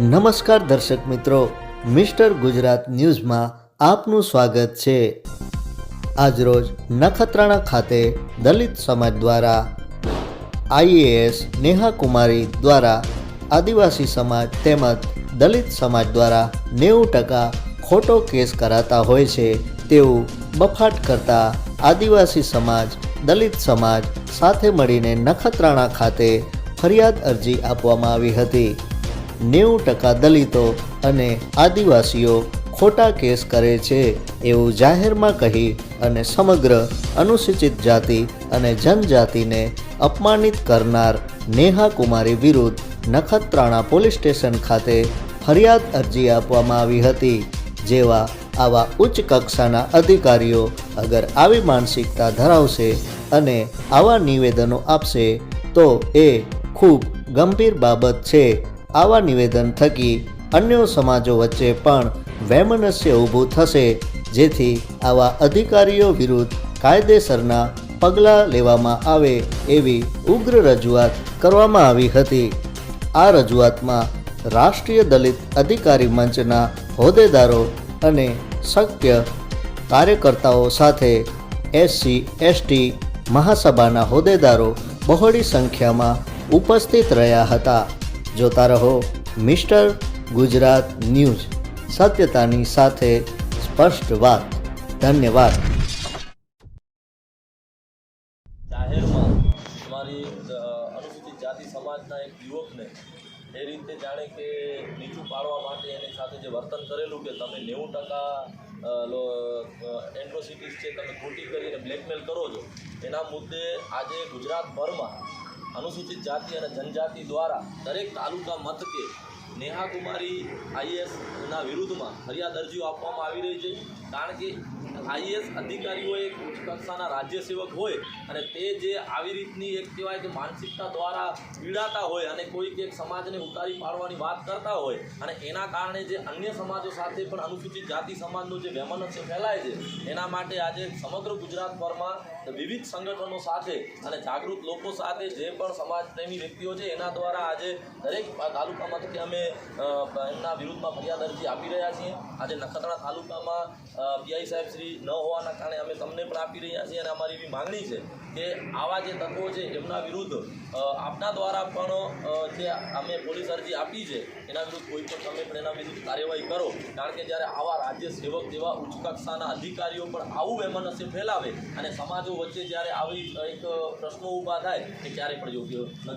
નમસ્કાર દર્શક મિત્રો, મિસ્ટર ગુજરાત ન્યૂઝમાં આપનું સ્વાગત છે. આજરોજ નખત્રાણા ખાતે દલિત સમાજ દ્વારા આઈએએસ નેહા કુમારી દ્વારા આદિવાસી સમાજ તેમજ દલિત સમાજ દ્વારા નેવું ટકા ખોટો કેસ કરાતા હોય છે તેવું બફાટ કરતા આદિવાસી સમાજ, દલિત સમાજ સાથે મળીને નખત્રાણા ખાતે ફરિયાદ અરજી આપવામાં આવી હતી. નેવું ટકા દલિતો અને આદિવાસીઓ ખોટા કેસ કરે છે એવું જાહેરમાં કહી અને સમગ્ર અનુસૂચિત જાતિ અને જનજાતિને અપમાનિત કરનાર નેહા કુમારી વિરુદ્ધ નખત્રાણા પોલીસ સ્ટેશન ખાતે ફરિયાદ અરજી આપવામાં આવી હતી, જેવા આવા ઉચ્ચ કક્ષાના અધિકારીઓ અગર આવી માનસિકતા ધરાવશે અને આવા નિવેદનો આપશે, તો એ ખૂબ ગંભીર બાબત છે. આવા નિવેદન થકી અન્ય સમાજો વચ્ચે પણ વૈમનસ્ય ઊભું થશે, જેથી આવા અધિકારીઓ વિરુદ્ધ કાયદેસરના પગલાં લેવામાં આવે એવી ઉગ્ર રજૂઆત કરવામાં આવી હતી. આ રજૂઆતમાં રાષ્ટ્રીય દલિત અધિકારી મંચના હોદ્દેદારો અને શક્ય કાર્યકર્તાઓ સાથે એસસી, એસટી મહાસભાના હોદ્દેદારો બહોળી સંખ્યામાં ઉપસ્થિત રહ્યા હતા. જોતા રહો મિસ્ટર ગુજરાત ન્યૂઝ. સત્યતાની સાથે સ્પષ્ટ વાત. ધન્યવાદ. જાહેરમાં અમારી અનુસૂચિત જાતિ સમાજના એક યુવકને એ રીતે જાણે કે નીચું પાડવા માટે એની સાથે જે વર્તન કરેલું કે તમે નેવું ટકા એન્ટ્રોસિટીઝ છે તમે ખોટી કરીને બ્લેકમેલ કરો છો, એના મુદ્દે આજે ગુજરાતભરમાં અનુસૂચિત જાતિ અને જનજાતિ દ્વારા દરેક તાલુકા મથકે નેહા કુમારી આઈએસના વિરુદ્ધમાં ફરિયાદ અરજીઓ આપવામાં આવી રહી છે. કારણ કે આઈએસ અધિકારીઓ એક ઉચ્ચ કક્ષાના રાજ્ય સેવક હોય અને તે જે આવી રીતની એક કહેવાય કે માનસિકતા દ્વારા પીડાતા હોય અને કોઈક એક સમાજને ઉતારી પાડવાની વાત કરતા હોય અને એના કારણે જે અન્ય સમાજો સાથે પણ અનુસૂચિત જાતિ સમાજનું જે વૈમનસ્ય ફેલાય છે, એના માટે આજે સમગ્ર ગુજરાતભરમાં વિવિધ સંગઠનો સાથે અને જાગૃત લોકો સાથે જે પણ સમાજ પ્રેમી વ્યક્તિઓ છે, એના દ્વારા આજે દરેક તાલુકા મથકે અમે એમના વિરુદ્ધમાં ફરિયાદ અરજી આપી રહ્યા છીએ. આજે નખત્રાણા તાલુકામાં પીઆઈ સાહેબ શ્રી ન હોવાના કારણે અમે તમને પણ આપી રહ્યા છીએ અને અમારી એવી માંગણી છે કે આવા જે તત્વો છે એમના વિરુદ્ધ આપના દ્વારા પણ જે અમે પોલીસ અરજી આપી છે, એના વિરુદ્ધ કોઈ પણ તમે પણ એના વિરુદ્ધ કાર્યવાહી કરો. કારણ કે જ્યારે આવા રાજ્ય સેવક જેવા ઉચ્ચ કક્ષાના અધિકારીઓ પણ આવું વૈમનસ્ય ફેલાવે અને સમાજો વચ્ચે જ્યારે આવી એક પ્રશ્નો ઊભા થાય, એ ક્યારે પણ યોગ્ય ન